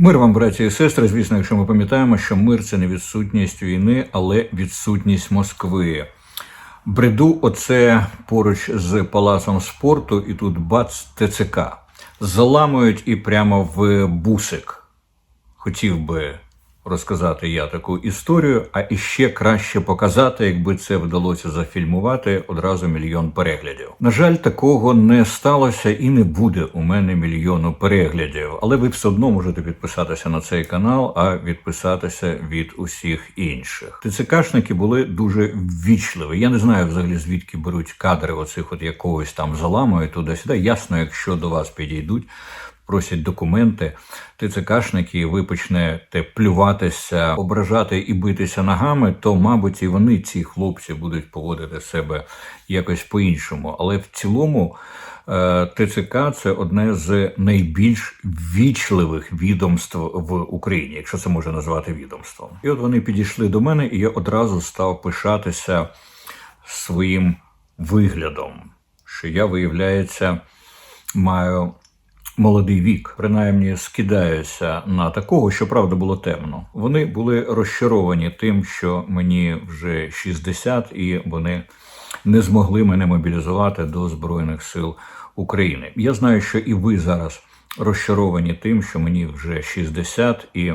Мир вам, браті і сестри. Звісно, якщо ми пам'ятаємо, що мир це не відсутність війни, але відсутність Москви. Бреду, оце поруч з палацом спорту, і тут бац ТЦК. Заламують і прямо в бусик. Хотів би розказати я таку історію, а іще краще показати, якби це вдалося зафільмувати одразу мільйон переглядів. На жаль, такого не сталося і не буде у мене мільйону переглядів, але ви все одно можете підписатися на цей канал, а відписатися від усіх інших. ТЦКшники були дуже ввічливі. Я не знаю взагалі звідки беруть кадри оцих от якогось там заламують туди-сюди. Ясно, якщо до вас підійдуть просять документи, ТЦКшники, і ви почнете плюватися, ображати і битися ногами, то, мабуть, і вони, ці хлопці, будуть поводити себе якось по-іншому. Але в цілому е, ТЦК це одне з найбільш ввічливих відомств в Україні, якщо це можна назвати відомством. І от вони підійшли до мене, і я одразу став пишатися своїм виглядом, що я, виявляється, маю молодий вік, принаймні скидаюся на такого, що правда було темно. Вони були розчаровані тим, що мені вже 60, і вони не змогли мене мобілізувати до Збройних сил України. Я знаю, що і ви зараз розчаровані тим, що мені вже 60, і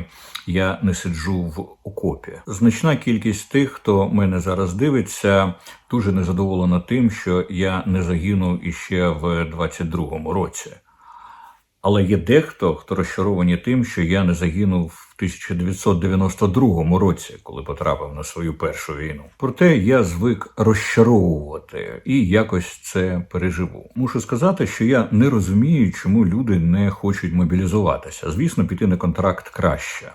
я не сиджу в окопі. Значна кількість тих, хто мене зараз дивиться, дуже незадоволена тим, що я не загинув іще в 22-му році. Але є дехто, хто розчаровані тим, що я не загинув в 1992 році, коли потрапив на свою першу війну. Проте я звик розчаровувати і якось це переживу. Мушу сказати, що я не розумію, чому люди не хочуть мобілізуватися. Звісно, піти на контракт краще.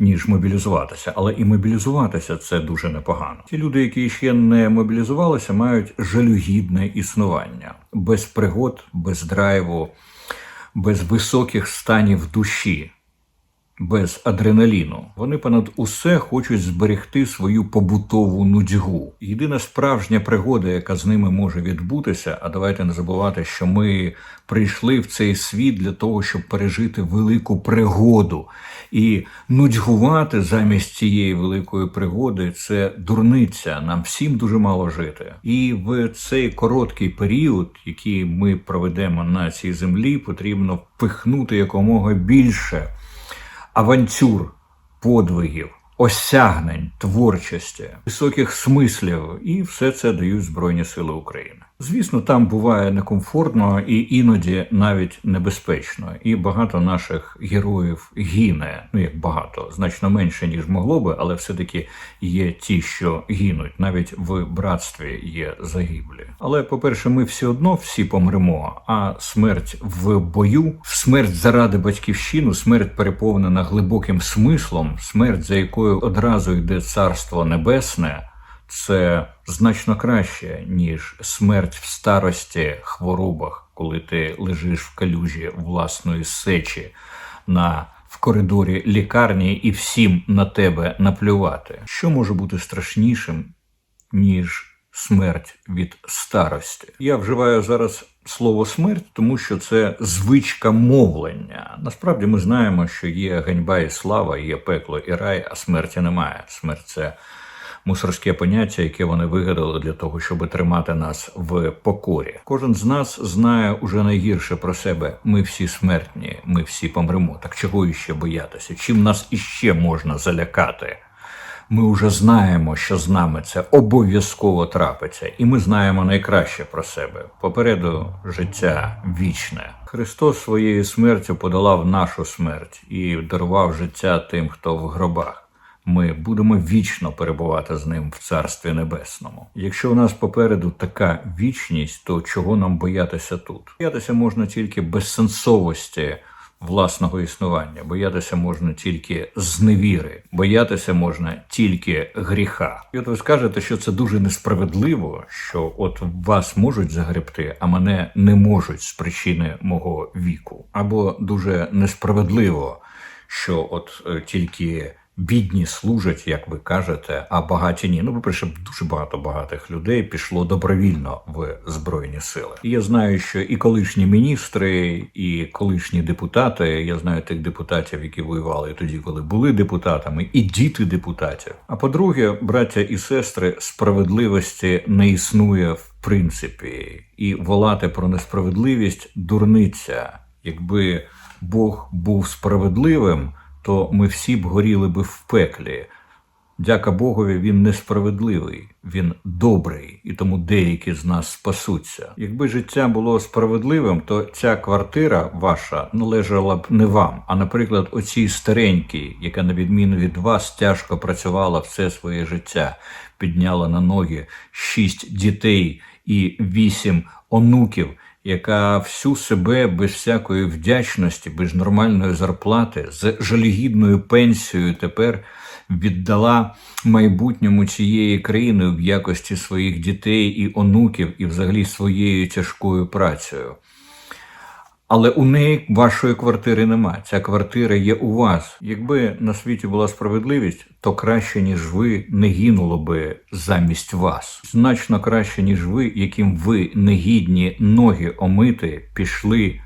Ніж мобілізуватися, але і мобілізуватися це дуже непогано. Ті люди, які ще не мобілізувалися, мають жалюгідне існування без пригод, без драйву, без високих станів душі, без адреналіну. Вони понад усе хочуть зберегти свою побутову нудьгу. Єдина справжня пригода, яка з ними може відбутися, а давайте не забувати, що ми прийшли в цей світ для того, щоб пережити велику пригоду. І нудьгувати замість цієї великої пригоди це дурниця. Нам всім дуже мало жити. І в цей короткий період, який ми проведемо на цій землі, потрібно впихнути якомога більше авантюр, подвигів, осягнень, творчості, високих смислів, і все це дають Збройні Сили України. Звісно, там буває некомфортно і іноді навіть небезпечно. І багато наших героїв гине. Ну як багато, значно менше ніж могло би, але все-таки є ті, що гинуть. Навіть в братстві є загиблі. Але, по-перше, ми все одно всі помремо. А смерть в бою, смерть заради батьківщину, смерть переповнена глибоким смислом, смерть, за якою одразу йде царство небесне. Це значно краще, ніж смерть в старості, хворобах, коли ти лежиш в калюжі власної сечі на в коридорі лікарні і всім на тебе наплювати. Що може бути страшнішим, ніж смерть від старості? Я вживаю зараз слово смерть, тому що це звичка мовлення. Насправді ми знаємо, що є ганьба і слава, є пекло і рай, а смерті немає. Смерть це мусорське поняття, яке вони вигадали для того, щоб тримати нас в покорі. Кожен з нас знає уже найгірше про себе. Ми всі смертні, ми всі помремо. Так чого іще боятися? Чим нас іще можна залякати? Ми вже знаємо, що з нами це обов'язково трапиться, і ми знаємо найкраще про себе. Попереду життя вічне. Христос своєю смертю подолав нашу смерть і дарував життя тим, хто в гробах ми будемо вічно перебувати з ним в царстві небесному. Якщо у нас попереду така вічність, то чого нам боятися тут? Боятися можна тільки безсенсовості. Власного існування боятися можна тільки зневіри, боятися можна тільки гріха. І от ви скажете, що це дуже несправедливо, що от вас можуть загребти, а мене не можуть з причини мого віку, або дуже несправедливо, що от е, тільки бідні служать, як ви кажете, а багаті ні. Ну, по-перше, дуже багато багатих людей пішло добровільно в Збройні Сили. Я знаю, що і колишні міністри, і колишні депутати, я знаю тих депутатів, які воювали тоді, коли були депутатами, і діти депутатів. А по-друге, браття і сестри, справедливості не існує в принципі, і волати про несправедливість дурниця. Якби Бог був справедливим, то ми всі б горіли би в пеклі. Дяка Богові, він несправедливий, він добрий, і тому деякі з нас спасуться. Якби життя було справедливим, то ця квартира ваша належала б не вам, а, наприклад, оцій старенькій, яка, на відміну від вас, тяжко працювала все своє життя, підняла на ноги шість дітей і вісім онуків яка всю себе без всякої вдячності, без нормальної зарплати, з жалюгідною пенсією тепер віддала майбутньому цієї країни в якості своїх дітей і онуків, і взагалі своєю тяжкою працею. Але у неї вашої квартири нема. Ця квартира є у вас. Якби на світі була справедливість, то краще, ніж ви, не гинуло би замість вас. Значно краще, ніж ви, яким ви негідні ноги омити, пішли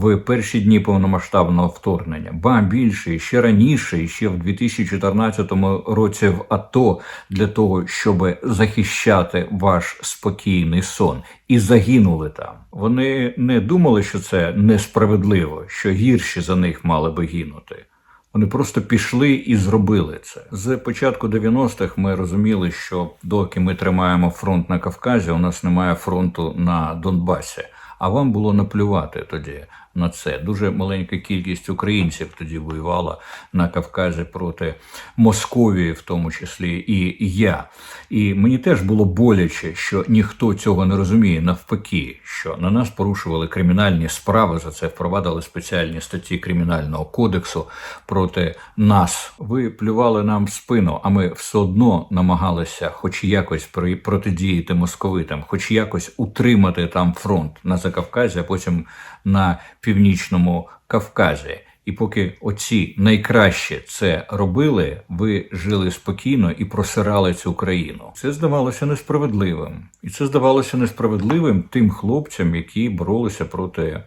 в перші дні повномасштабного вторгнення, ба більше ще раніше, ще в 2014 році в АТО для того, щоб захищати ваш спокійний сон, і загинули там. Вони не думали, що це несправедливо, що гірші за них мали би гинути. Вони просто пішли і зробили це. З початку 90-х ми розуміли, що доки ми тримаємо фронт на Кавказі, у нас немає фронту на Донбасі. А вам було наплювати тоді на це. Дуже маленька кількість українців тоді воювала на Кавказі проти Московії, в тому числі і я. І мені теж було боляче, що ніхто цього не розуміє. Навпаки, що на нас порушували кримінальні справи. За це впровадили спеціальні статті кримінального кодексу проти нас. Ви плювали нам в спину, а ми все одно намагалися, хоч якось протидіяти московитам, хоч якось утримати там фронт на Закавказі, а потім на північному Кавказі. І поки оці найкраще це робили, ви жили спокійно і просирали цю країну. Це здавалося несправедливим, і це здавалося несправедливим тим хлопцям, які боролися проти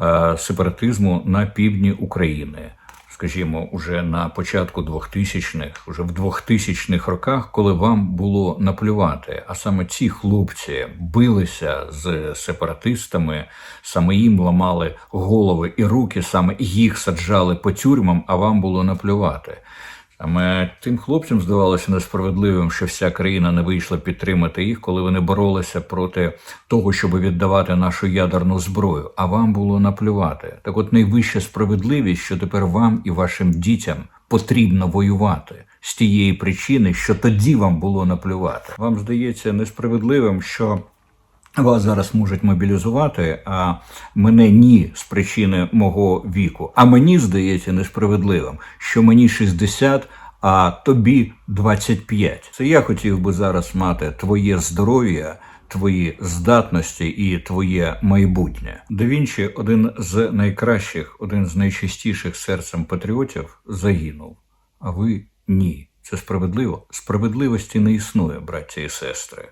е, сепаратизму на півдні України скажімо, уже на початку 2000-х, уже в 2000-х роках, коли вам було наплювати, а саме ці хлопці билися з сепаратистами, саме їм ламали голови і руки, саме їх саджали по тюрмам, а вам було наплювати. Тим хлопцям здавалося несправедливим, що вся країна не вийшла підтримати їх, коли вони боролися проти того, щоб віддавати нашу ядерну зброю. А вам було наплювати. Так, от найвища справедливість, що тепер вам і вашим дітям потрібно воювати з тієї причини, що тоді вам було наплювати. Вам здається несправедливим, що вас зараз можуть мобілізувати, а мене ні з причини мого віку. А мені здається несправедливим, що мені 60, а тобі 25. Це я хотів би зараз мати твоє здоров'я, твої здатності і твоє майбутнє. Да Вінчі, один з найкращих, один з найчистіших серцем патріотів, загинув. А ви ні. Це справедливо. Справедливості не існує, браття і сестри.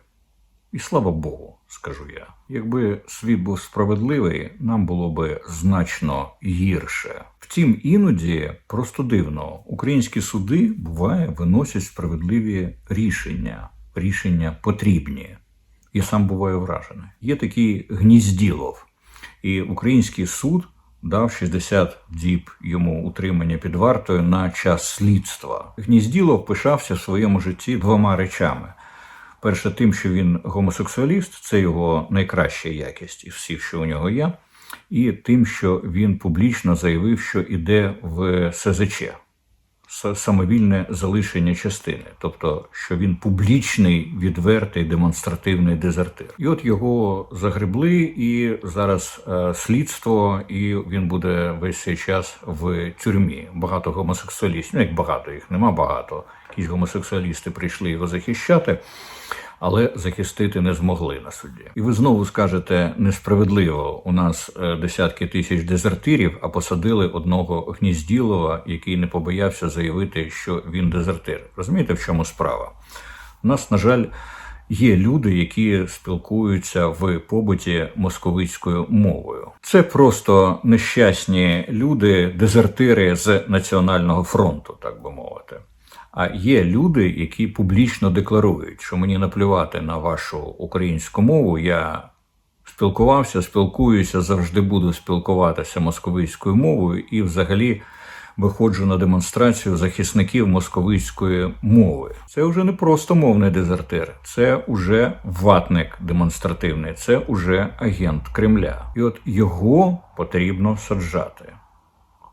І слава Богу, скажу я. Якби світ був справедливий, нам було би значно гірше. Втім, іноді просто дивно, українські суди буває виносять справедливі рішення, рішення потрібні. Я сам буваю вражений. Є такий гнізділов, і український суд дав 60 діб йому утримання під вартою на час слідства. Гнізділов пишався в своєму житті двома речами. Перше, тим, що він гомосексуаліст, це його найкраща якість із всіх, що у нього є, і тим, що він публічно заявив, що іде в СЗЧ самовільне залишення частини, тобто, що він публічний, відвертий, демонстративний дезертир. І от його загребли, і зараз е, слідство, і він буде весь цей час в тюрмі. Багато гомосексуалістів, ну як багато їх, нема багато. Якісь гомосексуалісти прийшли його захищати. Але захистити не змогли на суді. І ви знову скажете несправедливо. У нас е, десятки тисяч дезертирів, а посадили одного гнізділова, який не побоявся заявити, що він дезертир. Розумієте, в чому справа? У нас, на жаль, є люди, які спілкуються в побуті московицькою мовою. Це просто нещасні люди, дезертири з національного фронту, так би мовити. А є люди, які публічно декларують, що мені наплювати на вашу українську мову. Я спілкувався, спілкуюся, завжди буду спілкуватися московицькою мовою і взагалі виходжу на демонстрацію захисників московицької мови. Це вже не просто мовний дезертир, це вже ватник демонстративний, це уже агент Кремля. І от його потрібно саджати.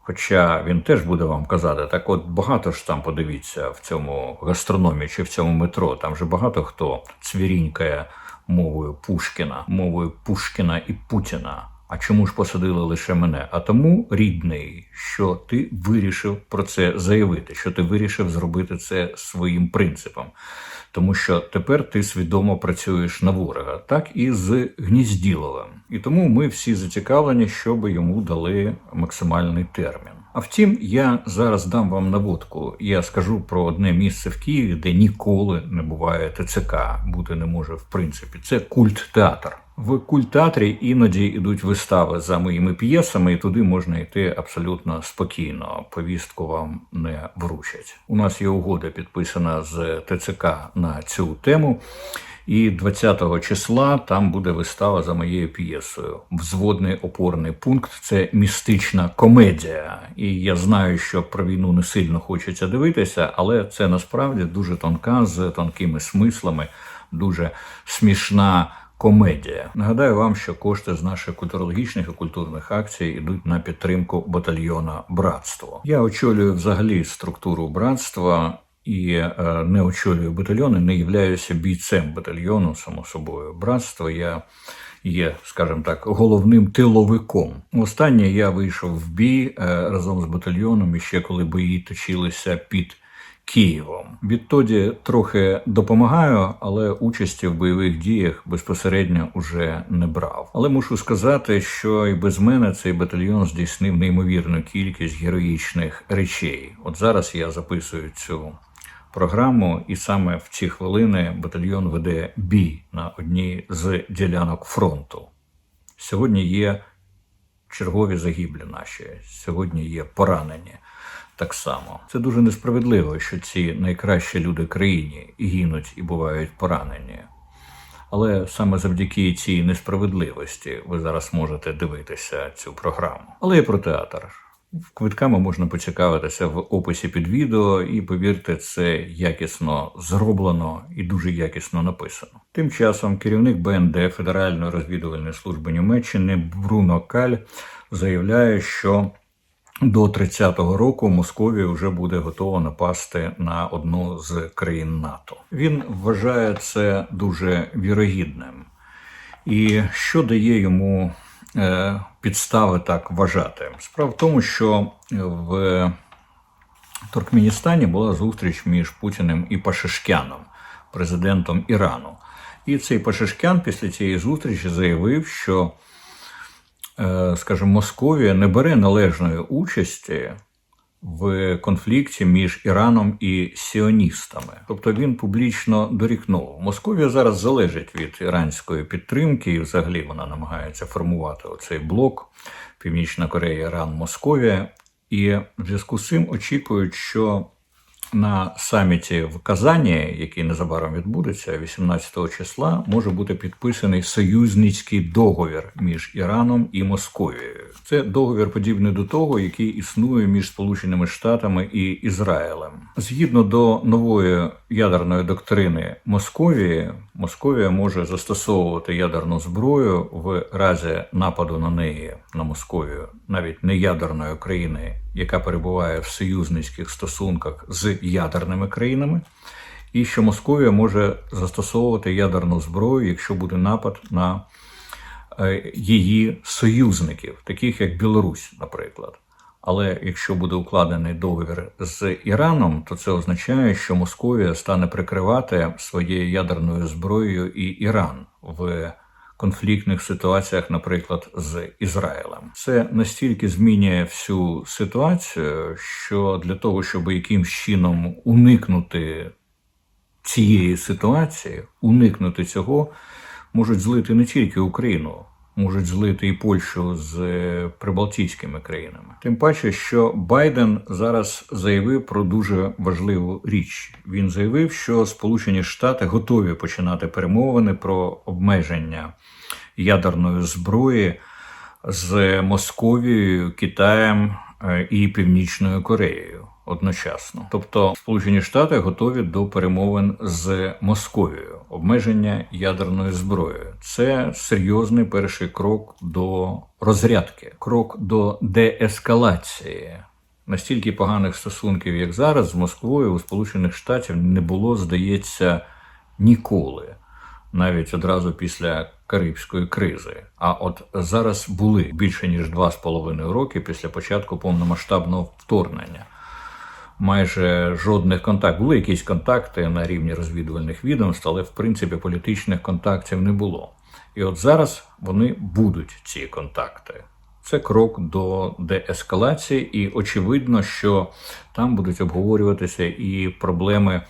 Хоча він теж буде вам казати, так от багато ж там подивіться в цьому гастрономі чи в цьому метро. Там же багато хто цвірінькає мовою Пушкіна, мовою Пушкіна і Путіна. А чому ж посадили лише мене? А тому, рідний, що ти вирішив про це заявити, що ти вирішив зробити це своїм принципом. Тому що тепер ти свідомо працюєш на ворога, так і з Гнізділовим. І тому ми всі зацікавлені, щоб йому дали максимальний термін. А втім, я зараз дам вам наводку. Я скажу про одне місце в Києві, де ніколи не буває ТЦК, бути не може в принципі. Це культ театр. В культеатрі іноді йдуть вистави за моїми п'єсами, і туди можна йти абсолютно спокійно. Повістку вам не вручать. У нас є угода підписана з ТЦК на цю тему. І 20 числа там буде вистава за моєю п'єсою. Взводний опорний пункт це містична комедія. І я знаю, що про війну не сильно хочеться дивитися, але це насправді дуже тонка з тонкими смислами, дуже смішна. Комедія. Нагадаю вам, що кошти з наших культурологічних і культурних акцій йдуть на підтримку батальйона Братство. Я очолюю взагалі структуру братства і е, не очолюю батальйони, не являюся бійцем батальйону, само собою. Братство я є, скажімо так, головним тиловиком. Останнє я вийшов в бій е, разом з батальйоном, і ще коли бої точилися під. Києвом відтоді трохи допомагаю, але участі в бойових діях безпосередньо уже не брав. Але мушу сказати, що і без мене цей батальйон здійснив неймовірну кількість героїчних речей. От зараз я записую цю програму, і саме в ці хвилини батальйон веде бій на одній з ділянок фронту. Сьогодні є чергові загиблі наші, сьогодні є поранені. Так само це дуже несправедливо, що ці найкращі люди країні гинуть і бувають поранені. Але саме завдяки цій несправедливості ви зараз можете дивитися цю програму. Але і про театр. Квитками можна поцікавитися в описі під відео, і повірте, це якісно зроблено і дуже якісно написано. Тим часом керівник БНД Федеральної розвідувальної служби Німеччини Бруно Каль заявляє, що до 30-го року Московія вже буде готова напасти на одну з країн НАТО. Він вважає це дуже вірогідним. І що дає йому підстави так вважати? Справа в тому, що в Туркменістані була зустріч між Путіним і Пашишкяном, президентом Ірану. І цей Пашишкян після цієї зустрічі заявив, що Е, скажімо, Московія не бере належної участі в конфлікті між Іраном і сіоністами. Тобто він публічно дорікнув. Московія зараз залежить від іранської підтримки, і взагалі вона намагається формувати оцей блок Північна Корея, Іран, Московія. І в зв'язку з цим очікують, що на саміті в Казані, який незабаром відбудеться, 18 числа, може бути підписаний союзницький договір між Іраном і Московією. Це договір подібний до того, який існує між Сполученими Штатами і Ізраїлем. Згідно до нової ядерної доктрини Московії, Московія може застосовувати ядерну зброю в разі нападу на неї на Московію, навіть не ядерної країни, яка перебуває в союзницьких стосунках з ядерними країнами, і що Московія може застосовувати ядерну зброю, якщо буде напад на е, її союзників, таких як Білорусь, наприклад. Але якщо буде укладений договір з Іраном, то це означає, що Московія стане прикривати своєю ядерною зброєю і Іран в конфліктних ситуаціях, наприклад, з Ізраїлем. Це настільки змінює всю ситуацію, що для того, щоб якимсь чином уникнути цієї ситуації, уникнути цього, можуть злити не тільки Україну, можуть злити і Польщу з е, прибалтійськими країнами. Тим паче, що Байден зараз заявив про дуже важливу річ. Він заявив, що Сполучені Штати готові починати перемовини про обмеження ядерної зброї з Московією, Китаєм е, і Північною Кореєю одночасно. Тобто Сполучені Штати готові до перемовин з Московією, обмеження ядерною зброєю. Це серйозний перший крок до розрядки, крок до деескалації. Настільки поганих стосунків, як зараз, з Москвою у Сполучених Штатів не було, здається, ніколи, навіть одразу після Карибської кризи. А от зараз були більше ніж два з половиною роки після початку повномасштабного вторгнення майже жодних контактів. Були якісь контакти на рівні розвідувальних відомств, але в принципі політичних контактів не було. І от зараз вони будуть ці контакти. Це крок до деескалації, і очевидно, що там будуть обговорюватися і проблеми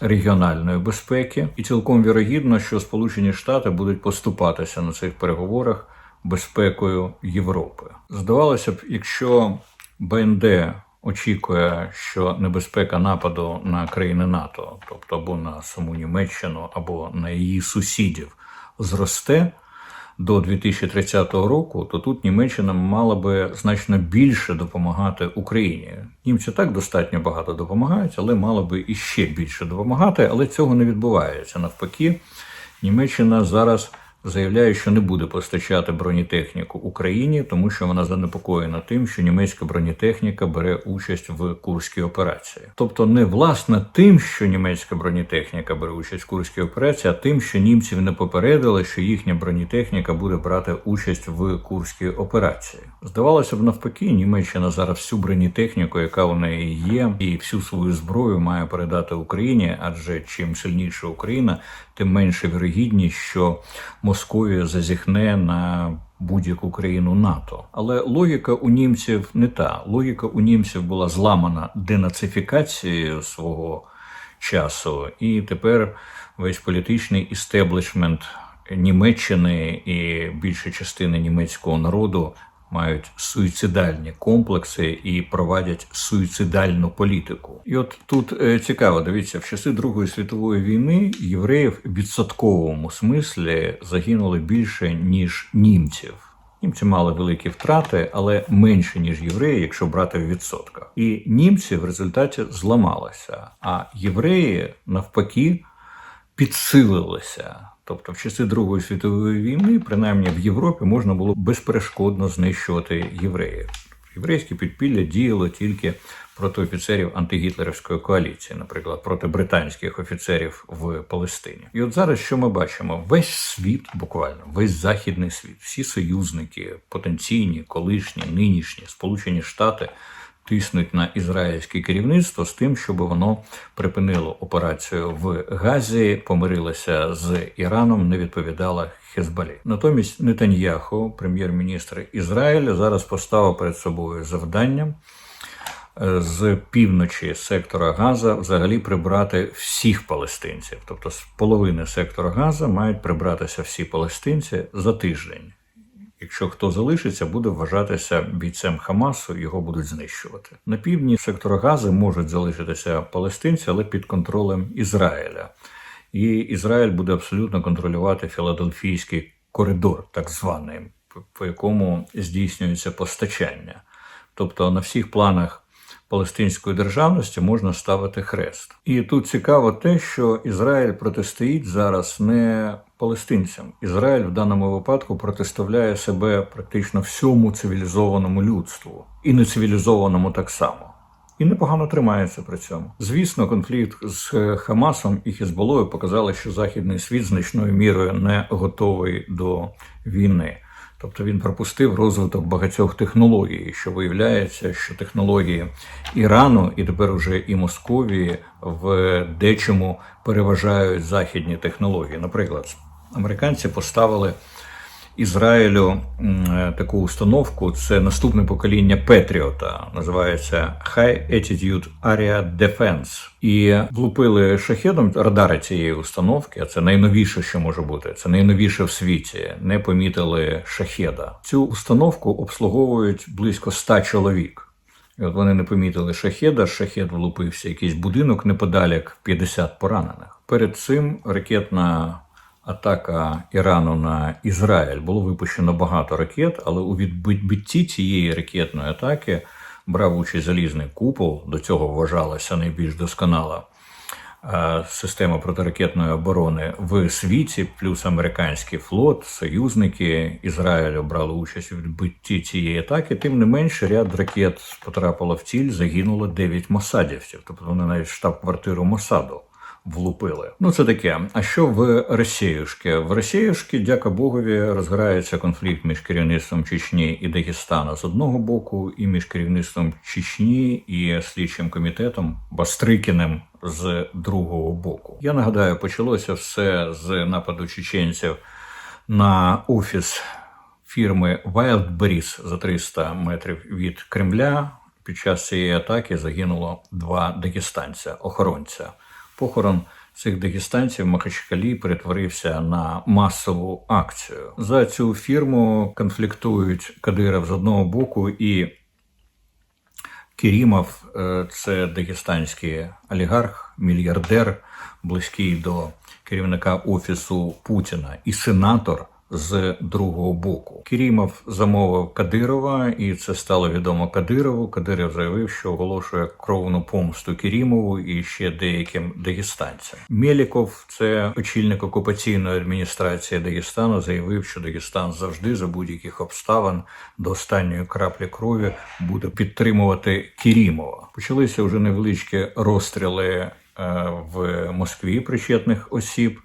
регіональної безпеки, і цілком вірогідно, що Сполучені Штати будуть поступатися на цих переговорах безпекою Європи. Здавалося б, якщо БНД очікує, що небезпека нападу на країни НАТО, тобто або на саму Німеччину, або на її сусідів, зросте до 2030 року, то тут Німеччина мала би значно більше допомагати Україні. Німці так достатньо багато допомагають, але мала би іще більше допомагати. Але цього не відбувається. Навпаки, Німеччина зараз заявляє, що не буде постачати бронетехніку Україні, тому що вона занепокоєна тим, що німецька бронетехніка бере участь в курській операції. Тобто, не власне тим, що німецька бронетехніка бере участь в курській операції, а тим, що німців не попередили, що їхня бронетехніка буде брати участь в курській операції. Здавалося б, навпаки, Німеччина зараз всю бронетехніку, яка у неї є, і всю свою зброю має передати Україні, адже чим сильніша Україна, тим менше вірогідність, що Московія зазіхне на будь-яку країну НАТО. Але логіка у німців не та. Логіка у німців була зламана денацифікацією свого часу, і тепер весь політичний істеблішмент Німеччини і більша частина німецького народу мають суїцидальні комплекси і проводять суїцидальну політику. І от тут е, цікаво, дивіться, в часи Другої світової війни євреїв в відсотковому смислі загинули більше ніж німців. Німці мали великі втрати, але менше ніж євреї, якщо брати в відсотках. І німці в результаті зламалися, а євреї навпаки підсилилися. Тобто, в часи Другої світової війни, принаймні в Європі, можна було безперешкодно знищувати євреїв. Єврейське підпілля діяло тільки проти офіцерів антигітлерівської коаліції, наприклад, проти британських офіцерів в Палестині. І от зараз що ми бачимо? Весь світ, буквально, весь західний світ, всі союзники, потенційні, колишні, нинішні, Сполучені Штати тиснуть на ізраїльське керівництво з тим, щоб воно припинило операцію в Газі, помирилося з Іраном, не відповідала Хезбалі. Натомість Нетаньяху, прем'єр-міністр Ізраїля, зараз поставив перед собою завдання. Е, з півночі сектора Газа взагалі прибрати всіх палестинців, тобто з половини сектора Газа мають прибратися всі палестинці за тиждень. Якщо хто залишиться, буде вважатися бійцем Хамасу, його будуть знищувати. На півдні сектора Гази можуть залишитися палестинці, але під контролем Ізраїля. І Ізраїль буде абсолютно контролювати Філадельфійський коридор, так званий, по якому здійснюється постачання. Тобто на всіх планах палестинської державності можна ставити хрест. І тут цікаво те, що Ізраїль протистоїть зараз не палестинцям. Ізраїль в даному випадку протиставляє себе практично всьому цивілізованому людству і нецивілізованому так само. І непогано тримається при цьому. Звісно, конфлікт з Хамасом і Хізболою показали, що західний світ значною мірою не готовий до війни. Тобто він пропустив розвиток багатьох технологій, що виявляється, що технології Ірану і тепер уже і Московії в дечому переважають західні технології. Наприклад, американці поставили Ізраїлю е, таку установку. Це наступне покоління Петріота, називається High Attitude Area Defense. І влупили шахедом радари цієї установки. Це найновіше, що може бути. Це найновіше в світі. Не помітили шахеда. Цю установку обслуговують близько 100 чоловік. І от вони не помітили шахеда, шахед влупився, якийсь будинок неподалік, 50 поранених. Перед цим ракетна атака Ірану на Ізраїль було випущено багато ракет, але у відбитті цієї ракетної атаки брав участь залізний купол. До цього вважалася найбільш досконала е, система протиракетної оборони в світі, плюс американський флот, союзники Ізраїлю брали участь у відбитті цієї атаки. Тим не менше, ряд ракет потрапило в ціль, загинуло 9 мосадівців, тобто вони навіть штаб-квартиру Мосаду влупили. Ну це таке. А що в Росіюшки? В Росіюшки, дяка Богові, розгорається конфлікт між керівництвом Чечні і Дагестана з одного боку, і між керівництвом Чечні і слідчим комітетом Бастрикіним з другого боку. Я нагадаю, почалося все з нападу чеченців на офіс фірми Wildberries за 300 метрів від Кремля. Під час цієї атаки загинуло два дагестанця, охоронця. Похорон цих дагестанців в Махачкалі перетворився на масову акцію. За цю фірму конфліктують Кадиров з одного боку і Керімов е, це дагестанський олігарх, мільярдер, близький до керівника офісу Путіна і сенатор з другого боку. Керімов замовив Кадирова, і це стало відомо Кадирову. Кадиров заявив, що оголошує кровну помсту Керімову і ще деяким дагестанцям. Мєліков, це очільник окупаційної адміністрації Дагестану, заявив, що Дагестан завжди за будь-яких обставин до останньої краплі крові буде підтримувати Керімова. Почалися вже невеличкі розстріли е, в Москві причетних осіб.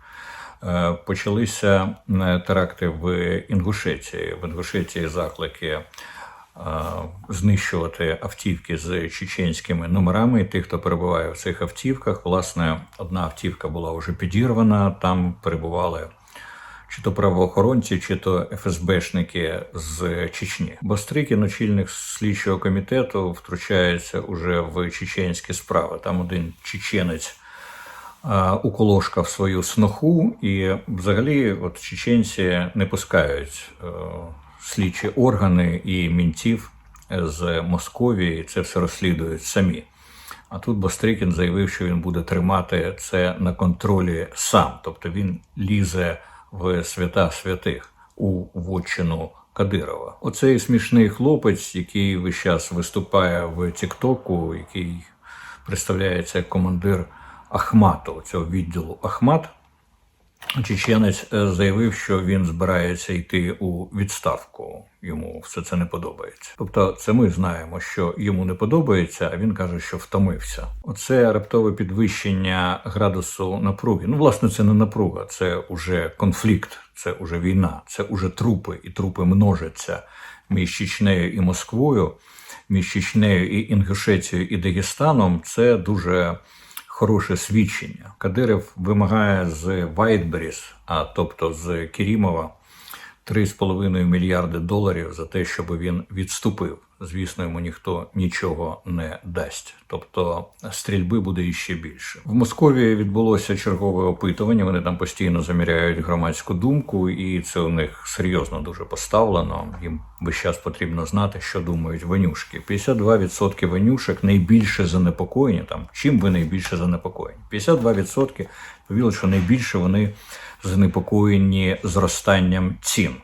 Е, почалися е, теракти в Інгушетії. В Інгушетії заклики е, знищувати автівки з чеченськими номерами. І тих, хто перебуває в цих автівках, власне, одна автівка була вже підірвана. Там перебували. Чи то правоохоронці, чи то ФСБшники з Чечні. Бастрикін, очільник слідчого комітету, втручається уже в чеченські справи. Там один чеченець уколошкав свою сноху, і взагалі от чеченці не пускають е, слідчі органи і мінтів з Московії, це все розслідують самі. А тут Бастрикін заявив, що він буде тримати це на контролі сам, тобто він лізе в свята святих у вотчину Кадирова. Оцей смішний хлопець, який весь час виступає в Тіктоку, який представляється як командир. Ахмату, цього відділу Ахмат, чеченець е, заявив, що він збирається йти у відставку. Йому все це не подобається. Тобто, це ми знаємо, що йому не подобається, а він каже, що втомився. Оце раптове підвищення градусу напруги. Ну, власне, це не напруга, це уже конфлікт, це уже війна, це уже трупи, і трупи множаться між Чечнею і Москвою, між Чечнею і Інгушетією і Дагестаном. Це дуже хороше свідчення. Кадиров вимагає з Вайтберіс, а тобто з Керімова, 3,5 мільярди доларів за те, щоб він відступив. Звісно, йому ніхто нічого не дасть. Тобто стрільби буде іще більше. В Московії відбулося чергове опитування. Вони там постійно заміряють громадську думку, і це у них серйозно дуже поставлено. Їм весь час потрібно знати, що думають ванюшки. 52% ванюшек найбільше занепокоєні. Там чим ви найбільше занепокоєні? 52% повіли, що найбільше вони занепокоєні зростанням цін.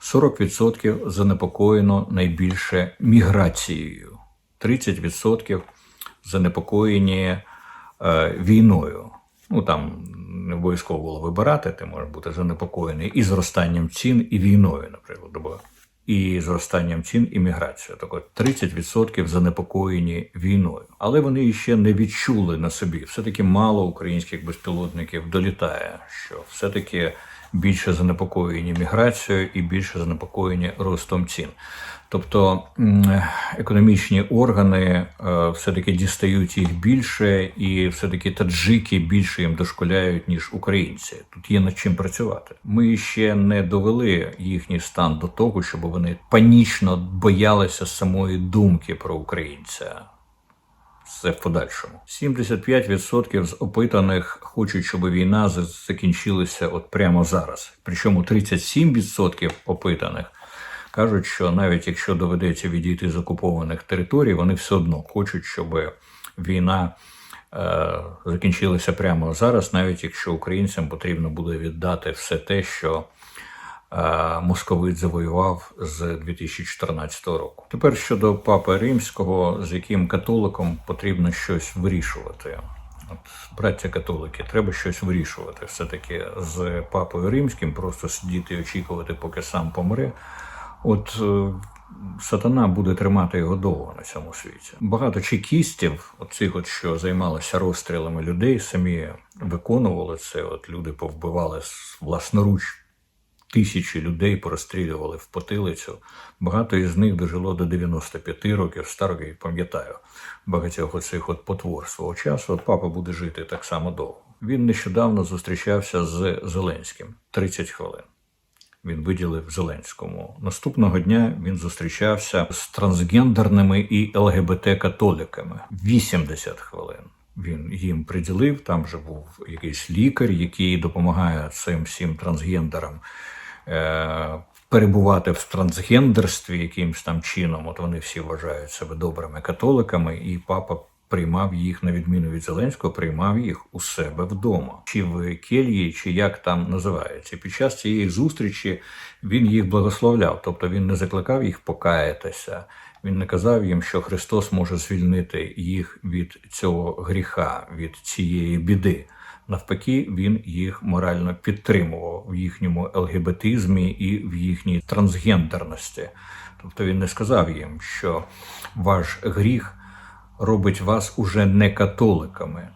40% занепокоєно найбільше міграцією, 30% занепокоєні е, війною. Ну там не обов'язково було вибирати, ти можеш бути занепокоєний і зростанням цін, і війною, наприклад, або і зростанням цін і міграцією. Так от 30% занепокоєні війною. Але вони ще не відчули на собі. Все-таки мало українських безпілотників долітає, що все-таки більше занепокоєні міграцією і більше занепокоєні ростом цін. Тобто економічні органи е, все-таки дістають їх більше, і все-таки таджики більше їм дошколяють, ніж українці. Тут є над чим працювати. Ми ще не довели їхній стан до того, щоб вони панічно боялися самої думки про українця. Це в подальшому. 75% з опитаних хочуть, щоб війна закінчилася от прямо зараз. Причому 37% опитаних кажуть, що навіть якщо доведеться відійти з окупованих територій, вони все одно хочуть, щоб війна е, закінчилася прямо зараз, навіть якщо українцям потрібно буде віддати все те, що московит завоював з 2014 року. Тепер щодо папи римського, з яким католиком потрібно щось вирішувати. От, браття католики, треба щось вирішувати. Все-таки з папою римським просто сидіти і очікувати, поки сам помре. От е, сатана буде тримати його довго на цьому світі. Багато чекістів, оцих, от, що займалися розстрілами людей, самі виконували це. От люди повбивали власноруч тисячі людей, порозстрілювали в потилицю. Багато із них дожило до 95 років, 100 років, пам'ятаю, багатьох оцих от потвор свого часу. От папа буде жити так само довго. Він нещодавно зустрічався з Зеленським 30 хвилин він виділив Зеленському. Наступного дня він зустрічався з трансгендерними і ЛГБТ-католиками. 80 хвилин. Він їм приділив. Там же був якийсь лікар, який допомагає цим всім трансгендерам. Е- Перебувати в трансгендерстві якимсь там чином, от вони всі вважають себе добрими католиками, і папа приймав їх, на відміну від Зеленського, приймав їх у себе вдома, чи в кельї, чи як там називається. Під час цієї зустрічі він їх благословляв, тобто він не закликав їх покаятися. Він не казав їм, що Христос може звільнити їх від цього гріха, від цієї біди. Навпаки, він їх морально підтримував в їхньому ЛГБТизмі і в їхній трансгендерності. Тобто він не сказав їм, що ваш гріх робить вас уже не католиками.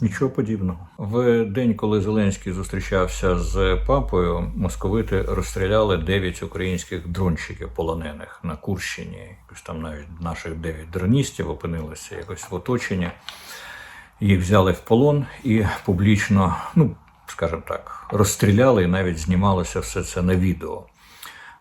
Нічого подібного. В день, коли Зеленський зустрічався з папою, московити розстріляли 9 українських дронщиків полонених на Курщині. Якось там навіть наших 9 дроністів опинилися якось в оточенні. Їх взяли в полон і публічно, ну скажімо так, розстріляли і навіть знімалося все це на відео.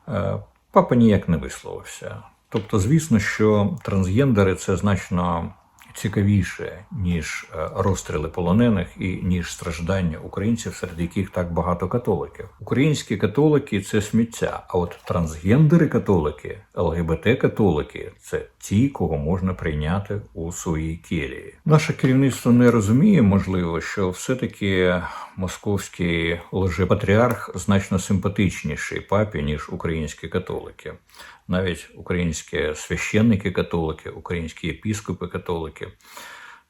Е, Папа ніяк не висловився. Тобто, звісно, що трансгендери це значно цікавіше, ніж е, розстріли полонених і ніж страждання українців, серед яких так багато католиків. Українські католики це сміття. А от трансгендери католики, ЛГБТ-католики це ті, кого можна прийняти у своїй келії. Наше керівництво не розуміє, можливо, що все-таки московський лжепатріарх значно симпатичніший папі, ніж українські католики. Навіть українські священники католики, українські єпіскопи католики.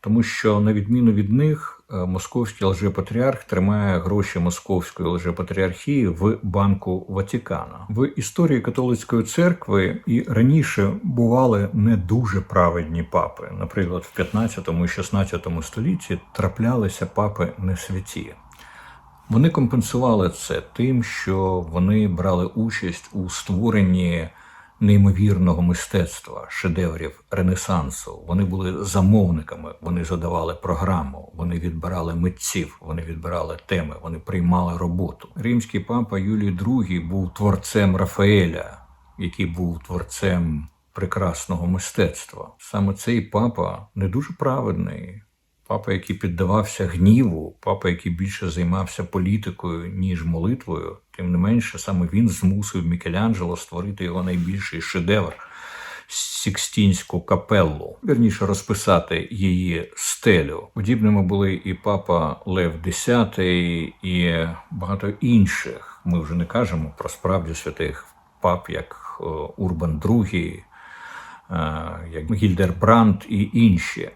Тому що, на відміну від них, е, московський лжепатріарх тримає гроші московської лжепатріархії в банку Ватикана. В історії католицької церкви і раніше бували не дуже праведні папи. Наприклад, в 15 і 16 столітті траплялися папи не святі. Вони компенсували це тим, що вони брали участь у створенні неймовірного мистецтва, шедеврів Ренесансу. Вони були замовниками, вони задавали програму, вони відбирали митців, вони відбирали теми, вони приймали роботу. Римський папа Юлій II був творцем Рафаеля, який був творцем прекрасного мистецтва. Саме цей папа не дуже праведний. Папа, який піддавався гніву, папа, який більше займався політикою, ніж молитвою, тим не менше, саме він змусив Мікеланджело створити його найбільший шедевр Сікстінську капеллу, вірніше розписати її стелю. Подібними були і папа Лев X, і багато інших. Ми вже не кажемо про справді святих пап, як е, Урбан II, е, як Гільдербранд і інші.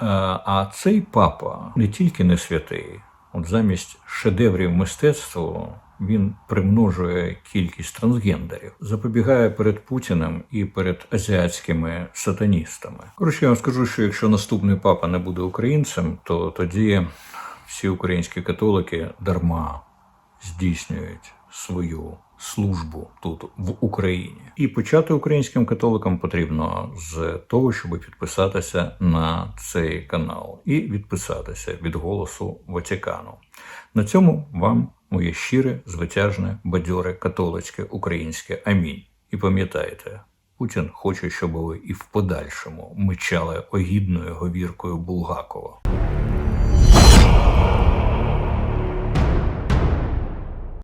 Е, А цей папа не тільки не святий, от замість шедеврів мистецтва він примножує кількість трансгендерів, запобігає перед Путіним і перед азіатськими сатаністами. Коротше, я вам скажу, що якщо наступний папа не буде українцем, то тоді всі українські католики дарма здійснюють свою службу тут в Україні. І почати українським католикам потрібно з того, щоб підписатися на цей канал і відписатися від голосу Ватикану. На цьому вам моє щире, звитяжне, бадьоре, католицьке, українське амінь. І пам'ятайте, Путін хоче, щоб ви і в подальшому мичали огідною говіркою Булгакова.